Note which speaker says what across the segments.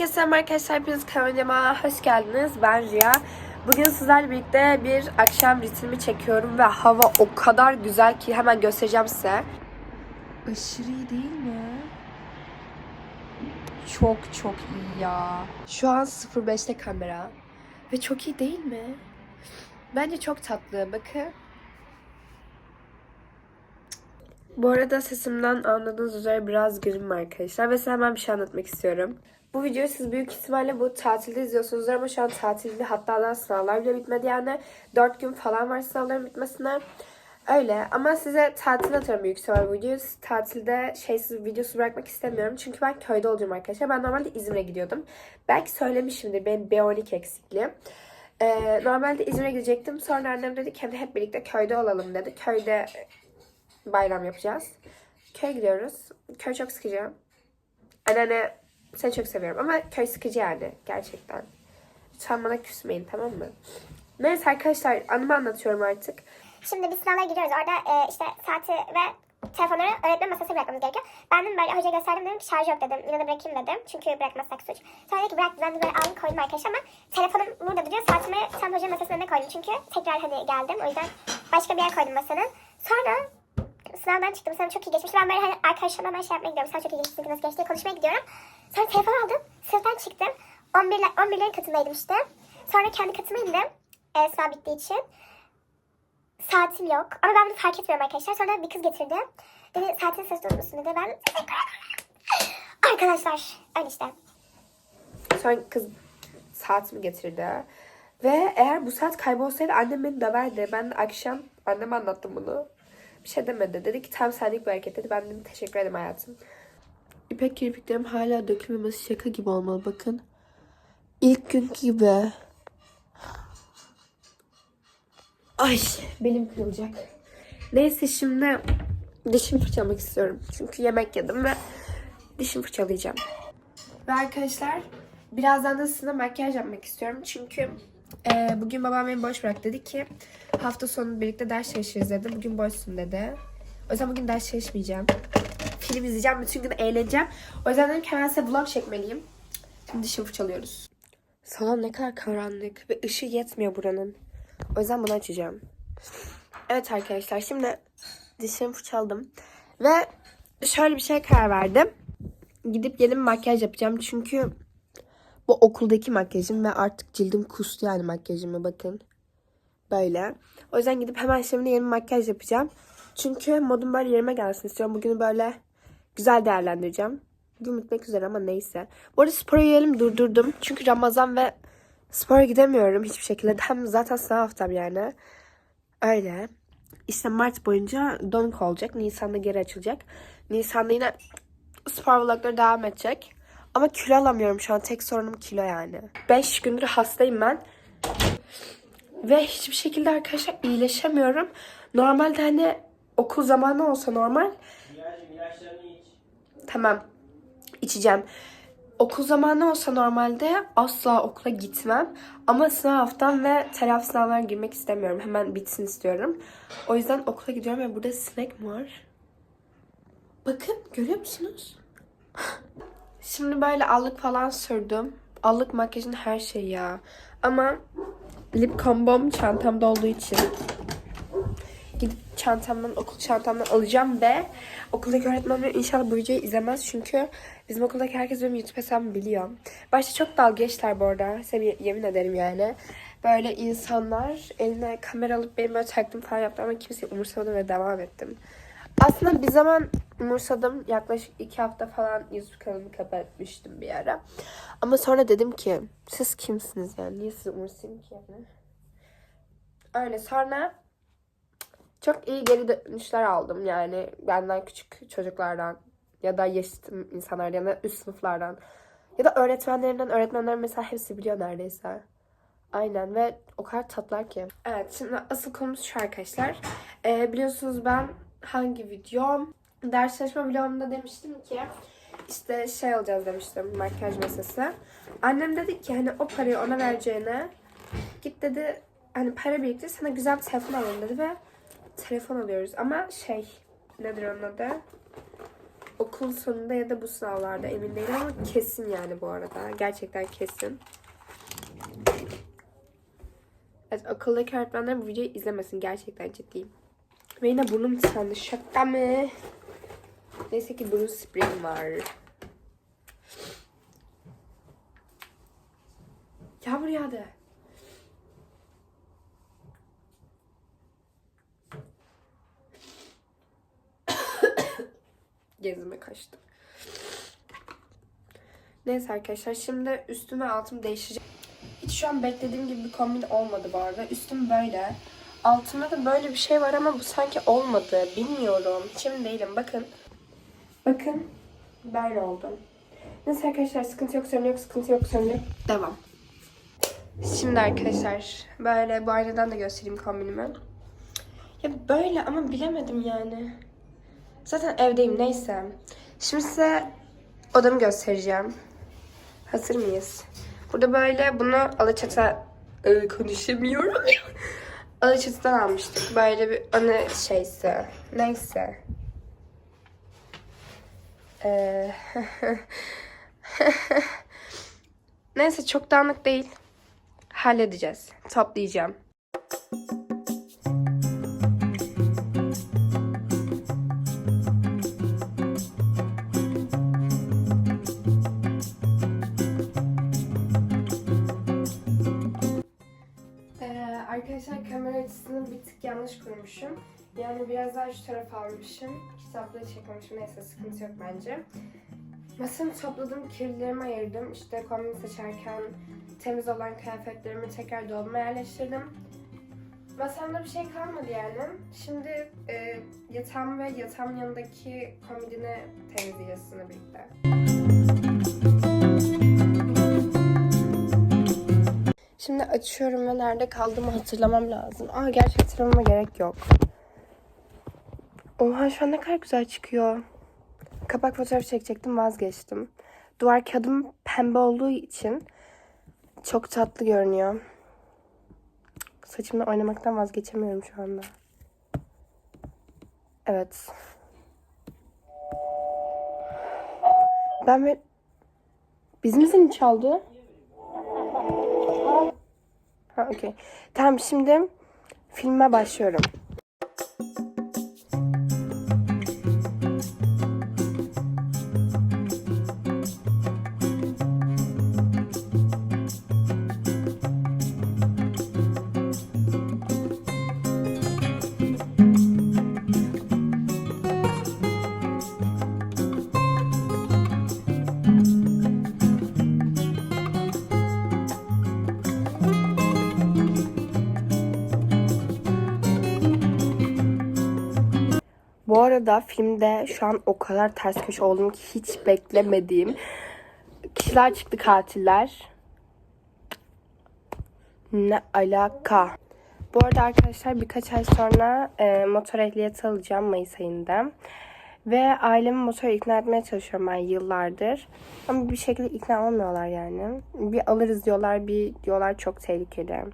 Speaker 1: Herkese selam arkadaşlar. Hepiniz kanalıma hoş geldiniz. Ben Rüya. Bugün sizlerle birlikte bir akşam ritmi çekiyorum ve hava o kadar güzel ki hemen göstereceğim size. Aşırı iyi değil mi? Çok çok iyi ya. Şu an 05'te kamera. Ve çok iyi değil mi? Bence çok tatlı. Bakın. Bu arada sesimden anladığınız üzere biraz gülüm arkadaşlar ve size hemen bir şey anlatmak istiyorum. Bu videoyu siz büyük ihtimalle bu tatilde izliyorsunuz ama şu an tatilde hatta daha sınavlar bile bitmedi yani. 4 gün falan var sınavların bitmesine. Öyle ama size tatil atarım büyük ihtimalle bu videoyu. Tatilde şeysiz videosu bırakmak istemiyorum. Çünkü ben köyde olacağım arkadaşlar. Ben normalde İzmir'e gidiyordum. Belki söylemişimdir benim B12 eksikliği. Ee, normalde İzmir'e gidecektim. Sonra annem dedi ki "Hadi hep birlikte köyde olalım dedi. Köyde bayram yapacağız. Köye gidiyoruz. Köy çok sıkıcı. Anneanne seni çok seviyorum ama köy sıkıcı yani gerçekten. Lütfen bana küsmeyin tamam mı? Neyse arkadaşlar anımı anlatıyorum artık.
Speaker 2: Şimdi biz sınavlara giriyoruz. Orada e, işte saati ve telefonları öğretmen masasına bırakmamız gerekiyor. Ben de böyle hocaya gösterdim dedim ki şarj yok dedim. Yine bırakayım dedim. Çünkü bırakmazsak suç. Sonra dedi ki bırak ben de böyle aldım koydum arkadaşlar ama telefonum burada duruyor. Saatimi tam hocanın masasının önüne koydum. Çünkü tekrar hani geldim. O yüzden başka bir yer koydum masanın. Sonra sınavdan çıktım. Sınavım çok iyi geçmişti. Ben böyle hani arkadaşlarıma ben şey yapmaya gidiyorum. Sınav çok iyi geçti. Çünkü nasıl geçti diye konuşmaya gidiyorum. Sonra telefon aldım. Sınıftan çıktım. 11, 11'lerin katındaydım işte. Sonra kendi katıma indim. E, sınav bittiği için. Saatim yok. Ama ben bunu fark etmiyorum arkadaşlar. Sonra bir kız getirdi. Dedi saatin sesi duyuyor musun dedi. Ben Arkadaşlar öyle işte.
Speaker 1: Sonra kız saatimi getirdi. Ve eğer bu saat kaybolsaydı annem beni döverdi. Ben akşam anneme anlattım bunu. Bir şey demedi. Dedi ki tam senlik bir hareket dedi. Ben dedim teşekkür ederim hayatım. İpek kirpiklerim hala dökülmemesi şaka gibi olmalı bakın. İlk gün gibi. Ay belim kırılacak. Neyse şimdi dişimi fırçalamak istiyorum. Çünkü yemek yedim ve dişimi fırçalayacağım. Ve arkadaşlar birazdan da sizinle makyaj yapmak istiyorum. Çünkü e, bugün babam beni boş bırak dedi ki hafta sonu birlikte ders çalışırız dedi. Bugün boşsun dedi. O yüzden bugün ders çalışmayacağım. Film izleyeceğim. Bütün gün eğleneceğim. O yüzden dedim ki hemen size vlog çekmeliyim. Şimdi dişimi fırçalıyoruz. Salon ne kadar karanlık ve ışığı yetmiyor buranın. O yüzden bunu açacağım. Evet arkadaşlar şimdi dişimi fırçaladım. Ve şöyle bir şey karar verdim. Gidip yeni makyaj yapacağım. Çünkü bu okuldaki makyajım ve artık cildim kustu yani makyajımı bakın. Böyle. O yüzden gidip hemen şimdi yeni makyaj yapacağım. Çünkü modum böyle yerime gelsin istiyorum. Bugünü böyle güzel değerlendireceğim. Bugün bitmek üzere ama neyse. Bu arada spora yiyelim durdurdum. Çünkü Ramazan ve spora gidemiyorum hiçbir şekilde. Hem zaten sınav haftam yani. Öyle. İşte Mart boyunca donuk olacak. Nisan'da geri açılacak. Nisan'da yine spor vlogları devam edecek. Ama kilo alamıyorum şu an. Tek sorunum kilo yani. 5 gündür hastayım ben. Ve hiçbir şekilde arkadaşlar iyileşemiyorum. Normalde hani okul zamanı olsa normal. Tamam. İçeceğim. Okul zamanı olsa normalde asla okula gitmem. Ama sınav haftam ve telafi sınavlarına girmek istemiyorum. Hemen bitsin istiyorum. O yüzden okula gidiyorum ve burada sinek mi var? Bakın görüyor musunuz? Şimdi böyle allık falan sürdüm. Allık makyajın her şeyi ya. Ama lip kombom çantamda olduğu için gidip çantamdan, okul çantamdan alacağım ve okuldaki öğretmenler inşallah bu videoyu izlemez çünkü bizim okuldaki herkes benim YouTube hesabımı biliyor. Başta çok dalga geçtiler bu arada. Size yemin ederim yani. Böyle insanlar eline kamera alıp benim böyle takdim falan yaptı ama kimse umursamadı ve devam ettim. Aslında bir zaman umursadım. Yaklaşık iki hafta falan YouTube kanalımı kapatmıştım bir ara. Ama sonra dedim ki siz kimsiniz yani? Niye sizi umursayayım ki yani? Öyle sonra çok iyi geri dönüşler aldım yani benden küçük çocuklardan ya da yaşıtım insanlardan ya da üst sınıflardan ya da öğretmenlerimden öğretmenler mesela hepsi biliyor neredeyse. Aynen ve o kadar tatlar ki. Evet şimdi asıl konumuz şu arkadaşlar. Ee, biliyorsunuz ben hangi videom ders çalışma vlogumda demiştim ki işte şey alacağız demiştim makyaj masası. Annem dedi ki hani o parayı ona vereceğine git dedi hani para biriktir sana güzel bir telefon alalım dedi ve telefon alıyoruz ama şey nedir onun adı? Okul sonunda ya da bu sınavlarda emin değilim ama kesin yani bu arada. Gerçekten kesin. Evet okuldaki öğretmenler bu videoyu izlemesin. Gerçekten ciddiyim. Ve yine burnum tıkandı. Şaka mı? Neyse ki burun spreyim var. Yağmur yağdı. Gezime kaçtı. Neyse arkadaşlar şimdi üstüm ve altım değişecek. Hiç şu an beklediğim gibi bir kombin olmadı bu arada. Üstüm böyle. Altımda da böyle bir şey var ama bu sanki olmadı. Bilmiyorum. Şimdi değilim. Bakın. Bakın. Böyle oldum. Neyse arkadaşlar sıkıntı yok, sorun yok, sıkıntı yok, sorun yok. Devam. Şimdi arkadaşlar böyle bu aynadan da göstereyim kombinimi. Ya böyle ama bilemedim yani. Zaten evdeyim neyse. Şimdi size odamı göstereceğim. Hazır mıyız? Burada böyle bunu Alaçatı Ee, konuşamıyorum. Alaçatı'dan almıştık. Böyle bir anı şeysi. Neyse. Ee, Neyse çok dağınık değil. Halledeceğiz. Toplayacağım. Arkadaşlar kamera açısını bir tık yanlış kurmuşum. Yani biraz daha şu tarafa almışım. Kitapları çekmemişim. Neyse sıkıntı yok bence. Masamı topladım, kirlilerimi ayırdım. İşte kombin seçerken temiz olan kıyafetlerimi tekrar dolabıma yerleştirdim. Masamda bir şey kalmadı yani. Şimdi e, yatağım ve yatağımın yanındaki komodini temizleyeceğiz sizinle birlikte. Şimdi açıyorum ve nerede kaldığımı hatırlamam lazım. Aa gerçi hatırlamama gerek yok. Oha şu an ne kadar güzel çıkıyor. Kapak fotoğrafı çekecektim vazgeçtim. Duvar kağıdım pembe olduğu için çok tatlı görünüyor. Saçımla oynamaktan vazgeçemiyorum şu anda. Evet. Ben ve... Bizim zil çaldı. Ha okey. Tamam şimdi filme başlıyorum. Bu arada filmde şu an o kadar ters köşe oldum ki hiç beklemediğim kişiler çıktı katiller. Ne alaka? Bu arada arkadaşlar birkaç ay sonra e, motor ehliyeti alacağım Mayıs ayında. Ve ailemi motora ikna etmeye çalışıyorum ben yıllardır. Ama bir şekilde ikna olmuyorlar yani. Bir alırız diyorlar, bir diyorlar çok tehlikeli.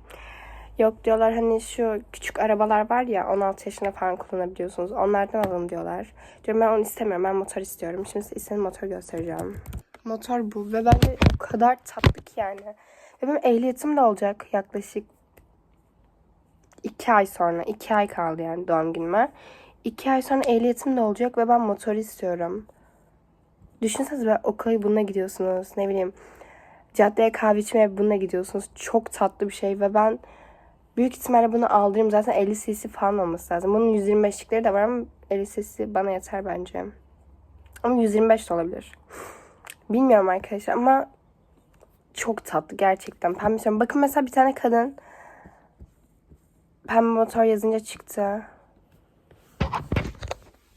Speaker 1: Yok diyorlar hani şu küçük arabalar var ya 16 yaşına falan kullanabiliyorsunuz. Onlardan alın diyorlar. Diyorum ben onu istemiyorum. Ben motor istiyorum. Şimdi size istediğim motor göstereceğim. Motor bu ve bence o kadar tatlı ki yani. Ve benim ehliyetim de olacak yaklaşık 2 ay sonra. 2 ay kaldı yani doğum günüme. 2 ay sonra ehliyetim de olacak ve ben motor istiyorum. Düşünsenize ben okula bununla gidiyorsunuz. Ne bileyim caddeye kahve içmeye bununla gidiyorsunuz. Çok tatlı bir şey ve ben Büyük ihtimalle bunu aldırayım. Zaten 50 cc falan olması lazım. Bunun 125'likleri de var ama 50 cc bana yeter bence. Ama 125 de olabilir. Bilmiyorum arkadaşlar ama çok tatlı gerçekten. Pembe istiyorum. Bakın mesela bir tane kadın pembe motor yazınca çıktı.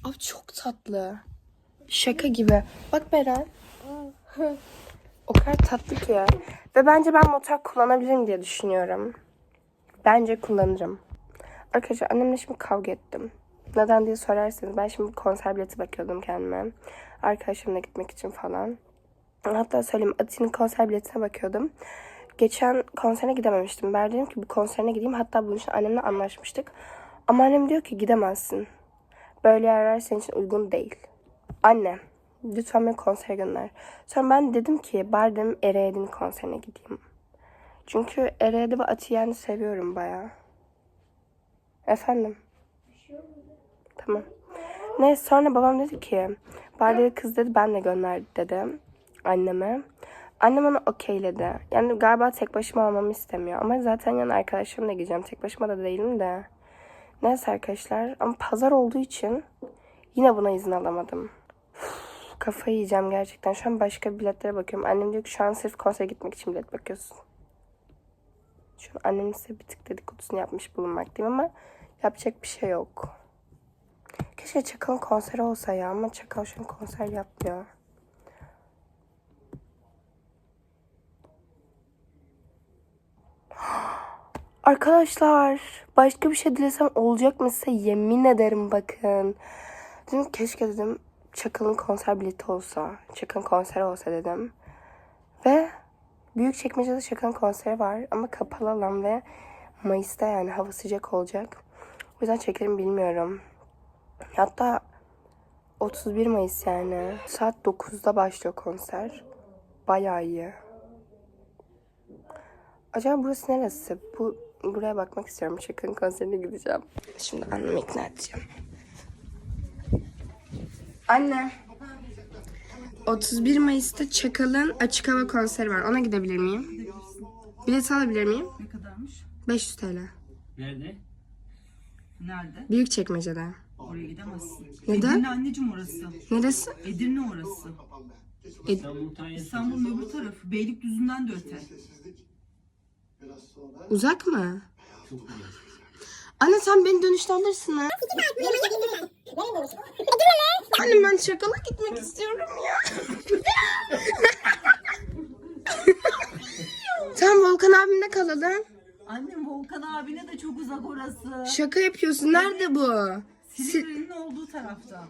Speaker 1: Abi çok tatlı. Şaka gibi. Bak Beren. o kadar tatlı ki. Ve bence ben motor kullanabilirim diye düşünüyorum. Bence kullanırım. Arkadaşlar annemle şimdi kavga ettim. Neden diye sorarsanız ben şimdi konser bileti bakıyordum kendime. Arkadaşımla gitmek için falan. Hatta söyleyeyim Atin'in konser biletine bakıyordum. Geçen konserine gidememiştim. Ben dedim ki bu konserine gideyim. Hatta bunun için annemle anlaşmıştık. Ama annem diyor ki gidemezsin. Böyle yerler senin için uygun değil. Anne Lütfen beni konsere gönder. Sonra ben dedim ki bari dedim Ereğli'nin konserine gideyim. Çünkü Ereğli ve Atiye'ni seviyorum bayağı. Efendim? Tamam. Neyse sonra babam dedi ki bari kız dedi ben de gönder dedi anneme. Annem onu okeyledi. Yani galiba tek başıma olmamı istemiyor. Ama zaten yani arkadaşlarımla gideceğim. Tek başıma da değilim de. Neyse arkadaşlar. Ama pazar olduğu için yine buna izin alamadım. Uf, kafayı yiyeceğim gerçekten. Şu an başka biletlere bakıyorum. Annem diyor ki şu an sırf konsere gitmek için bilet bakıyorsun. Şu an annemin size bir tık dedikodusunu yapmış bulunmaktayım ama yapacak bir şey yok. Keşke Çakal'ın konseri olsa ya ama Çakal şu an konser yapmıyor. Arkadaşlar başka bir şey dilesem olacak mı size yemin ederim bakın. Dedim keşke dedim Çakal'ın konser bileti olsa. Çakal'ın konseri olsa dedim. Ve büyük çekmecede Çakal'ın konseri var ama kapalı alan ve Mayıs'ta yani hava sıcak olacak. O yüzden çekerim bilmiyorum. Hatta 31 Mayıs yani. Saat 9'da başlıyor konser. Bayağı iyi. Acaba burası neresi? Bu buraya bakmak istiyorum. Çakır'ın konserine gideceğim. Şimdi annemi ikna edeceğim. Anne. 31 Mayıs'ta Çakal'ın açık hava konseri var. Ona gidebilir miyim? Bilet alabilir miyim?
Speaker 3: Ne kadarmış?
Speaker 1: 500 TL.
Speaker 4: Nerede?
Speaker 3: Nerede?
Speaker 1: Büyük çekmecede.
Speaker 3: Oraya gidemezsin.
Speaker 1: Neden?
Speaker 3: Edirne anneciğim orası.
Speaker 1: Neresi?
Speaker 3: Edirne orası.
Speaker 4: İstanbul Tanyası.
Speaker 3: İstanbul'un öbür tarafı. Beylikdüzü'nden de öte.
Speaker 1: Uzak mı? Anne sen beni dönüşte alırsın ha. Anne ben Çakal'a gitmek istiyorum ya. sen Volkan abimle kalalım.
Speaker 3: Annem Volkan abine de çok uzak orası.
Speaker 1: Şaka yapıyorsun. Nerede bu?
Speaker 3: Silivri'nin olduğu tarafta.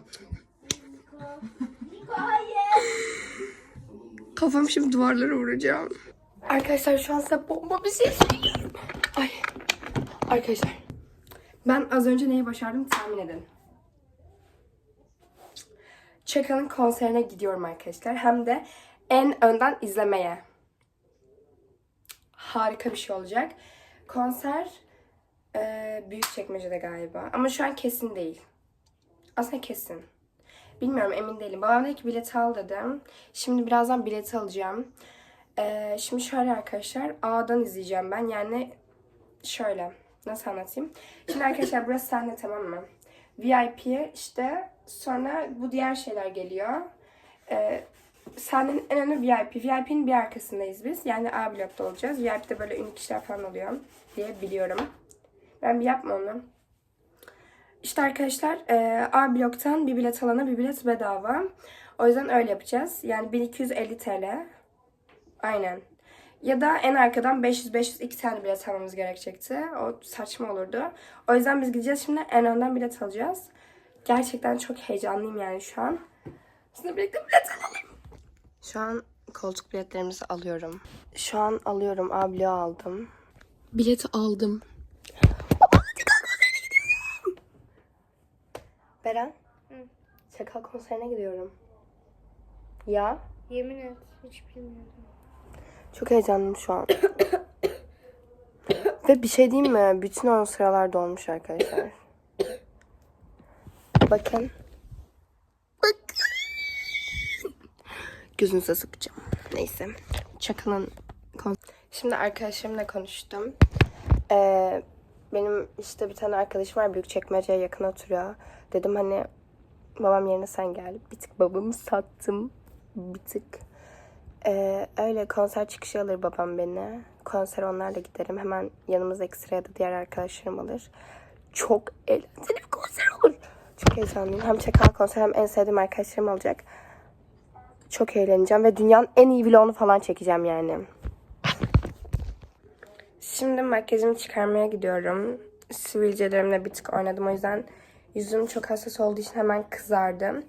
Speaker 1: Kafam şimdi duvarlara vuracağım. Arkadaşlar şu an size bomba bir şey söylüyorum. Ay. Arkadaşlar. Ben az önce neyi başardım tahmin edin. Çakal'ın konserine gidiyorum arkadaşlar. Hem de en önden izlemeye. Harika bir şey olacak. Konser eee Büyükçekmece'de galiba. Ama şu an kesin değil. Aslında kesin. Bilmiyorum emin değilim. Babam dedi ki bileti al dedim. Şimdi birazdan bileti alacağım. Ee, şimdi şöyle arkadaşlar A'dan izleyeceğim ben. Yani şöyle nasıl anlatayım. Şimdi arkadaşlar burası sahne tamam mı? VIP işte sonra bu diğer şeyler geliyor. Ee, sahnenin en önü VIP. VIP'nin bir arkasındayız biz. Yani A blokta olacağız. VIP'de böyle ünlü kişiler falan oluyor diye biliyorum. Ben bir yapma onu. İşte arkadaşlar e, A bloktan bir bilet alana bir bilet bedava. O yüzden öyle yapacağız. Yani 1250 TL. Aynen. Ya da en arkadan 500-500 iki tane bilet almamız gerekecekti. O saçma olurdu. O yüzden biz gideceğiz şimdi en önden bilet alacağız. Gerçekten çok heyecanlıyım yani şu an. Sizinle birlikte bilet alalım. Şu an koltuk biletlerimizi alıyorum. Şu an alıyorum. A bloğu aldım. Bileti aldım. Beren. Çakal konserine gidiyorum. Ya.
Speaker 2: Yemin et hiç bilmiyorum.
Speaker 1: Çok heyecanlıyım şu an. Ve bir şey diyeyim mi? Bütün o sıralar dolmuş arkadaşlar. Bakın. Bakın. Gözünüze sıkacağım. Neyse. Çakalın Şimdi arkadaşlarımla konuştum. Ee, benim işte bir tane arkadaşım var. Büyükçekmece'ye yakın oturuyor. Dedim hani babam yerine sen gel. Bir tık babamı sattım. Bir tık. Ee, öyle konser çıkışı alır babam beni. Konser onlarla giderim. Hemen yanımızda ekstra ya da diğer arkadaşlarım alır. Çok eğlenceli bir konser olur. Çok heyecanlıyım. Hem Çakal konser hem en sevdiğim arkadaşlarım olacak. Çok eğleneceğim ve dünyanın en iyi vlogunu falan çekeceğim yani. Şimdi makyajımı çıkarmaya gidiyorum. Sivilcelerimle bir tık oynadım o yüzden yüzüm çok hassas olduğu için hemen kızardım.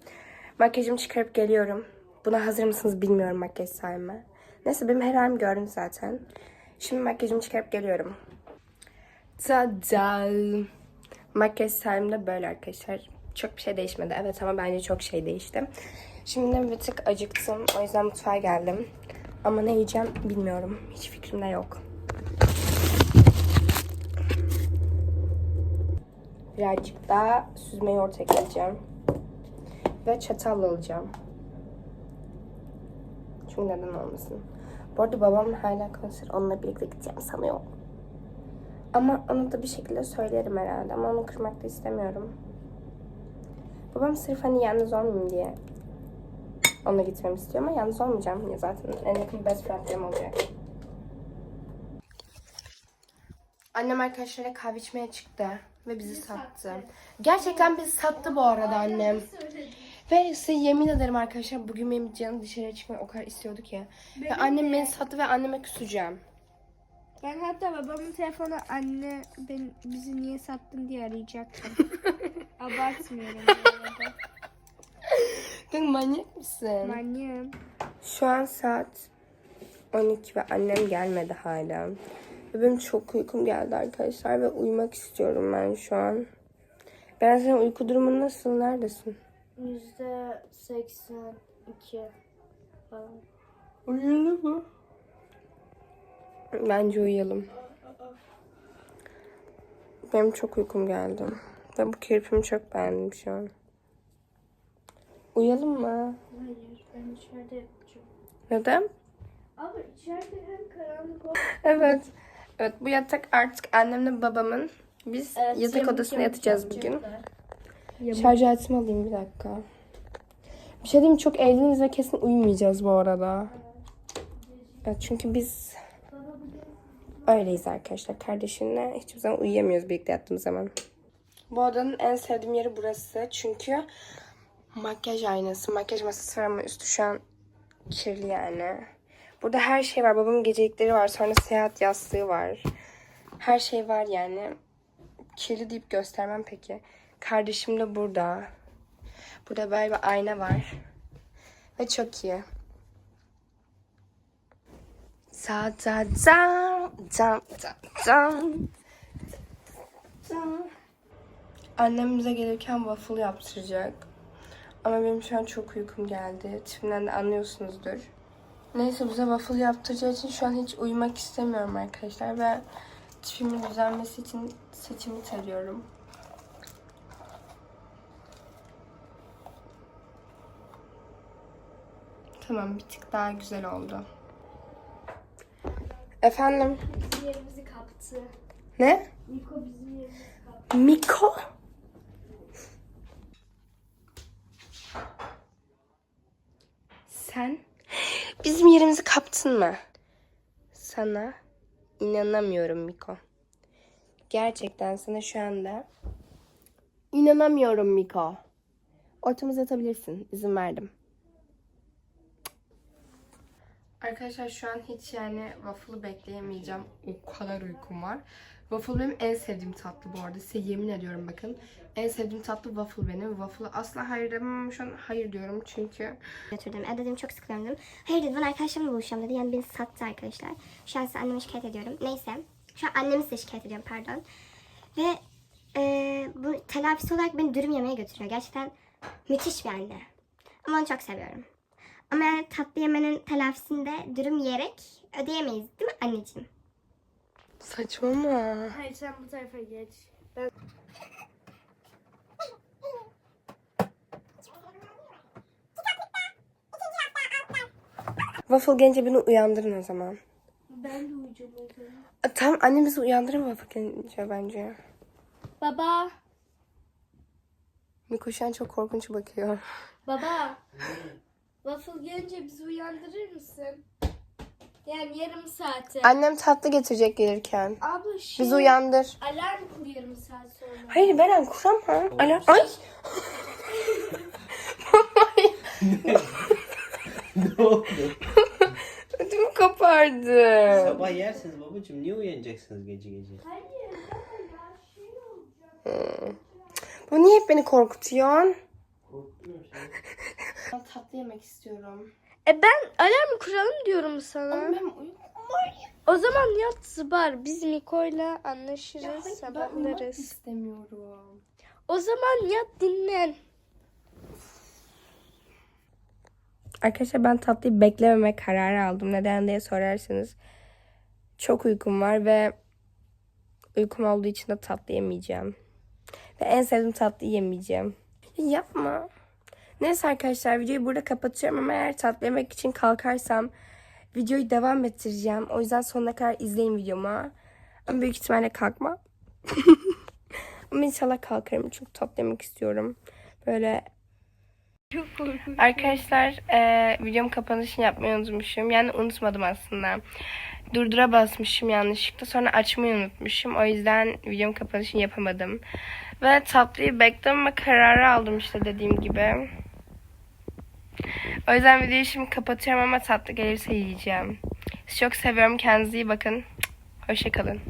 Speaker 1: Makyajımı çıkarıp geliyorum. Buna hazır mısınız bilmiyorum makyaj sayımı. Neyse benim her halimi gördünüz zaten. Şimdi makyajımı çıkarıp geliyorum. Tada! Makyaj sayım da böyle arkadaşlar. çok bir şey değişmedi. Evet ama bence çok şey değişti. Şimdi bir tık acıktım. O yüzden mutfağa geldim. Ama ne yiyeceğim bilmiyorum. Hiç fikrim de yok. Birazcık daha süzme yoğurt ekleyeceğim. Ve çatal alacağım. Çünkü neden olmasın. Bu arada babam hala konser. Onunla birlikte gideceğim sanıyorum. Ama onu da bir şekilde söylerim herhalde. Ama onu kırmak da istemiyorum. Babam sırf hani yalnız olmayayım diye onunla gitmemi istiyor ama yalnız olmayacağım ya zaten en yakın best friendlerim olacak. Annem arkadaşlarıyla kahve içmeye çıktı ve bizi sattı. Gerçekten bizi sattı bu arada annem. Ve size yemin ederim arkadaşlar bugün benim canım dışarıya çıkmayı o kadar istiyordu ki. Ve annem beni sattı ve anneme küseceğim.
Speaker 5: Ben hatta babamın telefonu anne ben bizi niye sattın diye arayacaktım. Abartmıyorum bu arada.
Speaker 1: Kanka manyak mısın?
Speaker 5: Manyağım.
Speaker 1: Şu an saat 12 ve annem gelmedi hala. Ve benim çok uykum geldi arkadaşlar ve uyumak istiyorum ben şu an. Ben senin uyku durumun nasıl? Neredesin?
Speaker 5: Yüzde seksen iki falan.
Speaker 1: Uyuyalım mı? Bence uyuyalım. Benim çok uykum geldi. Ve bu kirpimi çok beğendim şu an. Uyuyalım mı?
Speaker 5: Hayır ben içeride yapacağım.
Speaker 1: Neden?
Speaker 5: Ama içeride hem karanlık ol-
Speaker 1: Evet. Evet bu yatak artık annemle babamın. Biz
Speaker 5: Evet,
Speaker 1: yatak odasına yatacağız bugün.
Speaker 5: Yapacaklar.
Speaker 1: Şarj aletimi alayım bir dakika. Bir şey diyeyim mi? çok eğleniz ve kesin uyumayacağız bu arada. Evet, çünkü biz öyleyiz arkadaşlar. Kardeşimle hiçbir zaman uyuyamıyoruz birlikte yattığımız zaman. Bu odanın en sevdiğim yeri burası. Çünkü makyaj aynası, makyaj masası var ama üstü şu an kirli yani. Burada her şey var. Babamın gecelikleri var. Sonra seyahat yastığı var. Her şey var yani. Kirli deyip göstermem peki. Kardeşim de burada. Burada böyle bir ayna var. Ve çok iyi. Da da da da da da. da. Annem bize gelirken waffle yaptıracak. Ama benim şu an çok uykum geldi. Tipimden de anlıyorsunuzdur. Neyse bize waffle yaptıracağı için şu an hiç uyumak istemiyorum arkadaşlar. Ve tipimin düzelmesi için saçımı tarıyorum. Tamam bir tık daha güzel oldu. Efendim?
Speaker 5: Bizim yerimizi kaptı.
Speaker 1: Ne?
Speaker 5: Niko bizim yerimizi kaptı.
Speaker 1: Miko? Sen bizim yerimizi kaptın mı? Sana inanamıyorum Miko. Gerçekten sana şu anda inanamıyorum Miko. Ortamıza atabilirsin. İzin verdim. Arkadaşlar şu an hiç yani waffle'ı bekleyemeyeceğim. O kadar uykum var. Waffle benim en sevdiğim tatlı bu arada. Size yemin ediyorum bakın. En sevdiğim tatlı waffle benim. Waffle'a asla hayır demem şu an hayır diyorum çünkü
Speaker 2: götürdüm. Evde dedim çok sıkılıyorum dedim. Hayır dedi ben arkadaşlarımla buluşacağım dedi. Yani beni sattı arkadaşlar. Şu an size anneme şikayet ediyorum. Neyse. Şu an annemi size şikayet ediyorum pardon. Ve e, bu telafisi olarak beni dürüm yemeye götürüyor. Gerçekten müthiş bir anne. Ama onu çok seviyorum. Ama yani tatlı yemenin telafisini de dürüm yiyerek ödeyemeyiz değil mi anneciğim?
Speaker 1: saçmalama.
Speaker 5: Hayır sen bu tarafa geç.
Speaker 1: Waffle gelince beni uyandırın o zaman.
Speaker 5: Ben de uyuyacağım o zaman.
Speaker 1: A, Tamam annemizi uyandırın Waffle gelince bence.
Speaker 5: Baba.
Speaker 1: Miko şu an çok korkunç bakıyor.
Speaker 5: Baba. Waffle gelince bizi uyandırır mısın? Yani yarım saate.
Speaker 1: Annem tatlı getirecek gelirken.
Speaker 5: Abla şey.
Speaker 1: Bizi uyandır.
Speaker 5: Alarm kur yarım saat sonra.
Speaker 1: Hayır Beren kuramam. Alarm. Ay.
Speaker 4: ne oldu?
Speaker 1: Ödümü kopardı.
Speaker 4: Sabah yersiniz babacığım. Niye uyanacaksınız gece gece?
Speaker 1: Bu niye hep beni korkutuyorsun?
Speaker 4: Korkmuyorum
Speaker 1: tatlı yemek istiyorum.
Speaker 5: E ben alarm kuralım diyorum sana.
Speaker 1: Ama ben ya.
Speaker 5: O zaman yat zıbar. Biz Miko'yla anlaşırız,
Speaker 1: Hayır, ben uyumak
Speaker 5: sabahlarız.
Speaker 1: istemiyorum.
Speaker 5: O zaman yat dinlen.
Speaker 1: Arkadaşlar ben tatlıyı beklememe kararı aldım. Neden diye sorarsanız. Çok uykum var ve uykum olduğu için de tatlı yemeyeceğim. Ve en sevdiğim tatlıyı yemeyeceğim. Ya yapma. Neyse arkadaşlar videoyu burada kapatıyorum ama eğer tatlı yemek için kalkarsam videoyu devam ettireceğim. O yüzden sonuna kadar izleyin videomu. Ama büyük ihtimalle kalkmam. ama inşallah kalkarım çünkü tatlı yemek istiyorum. Böyle. Arkadaşlar eee videom kapanışını yapmayı unutmuşum. Yani unutmadım aslında. Durdura basmışım yanlışlıkla. Sonra açmayı unutmuşum. O yüzden videom kapanışını yapamadım. Ve tatlıyı bekleme kararı aldım işte dediğim gibi. O yüzden videoyu şimdi kapatıyorum ama tatlı gelirse yiyeceğim. Sizi çok seviyorum. Kendinize iyi bakın. Hoşçakalın.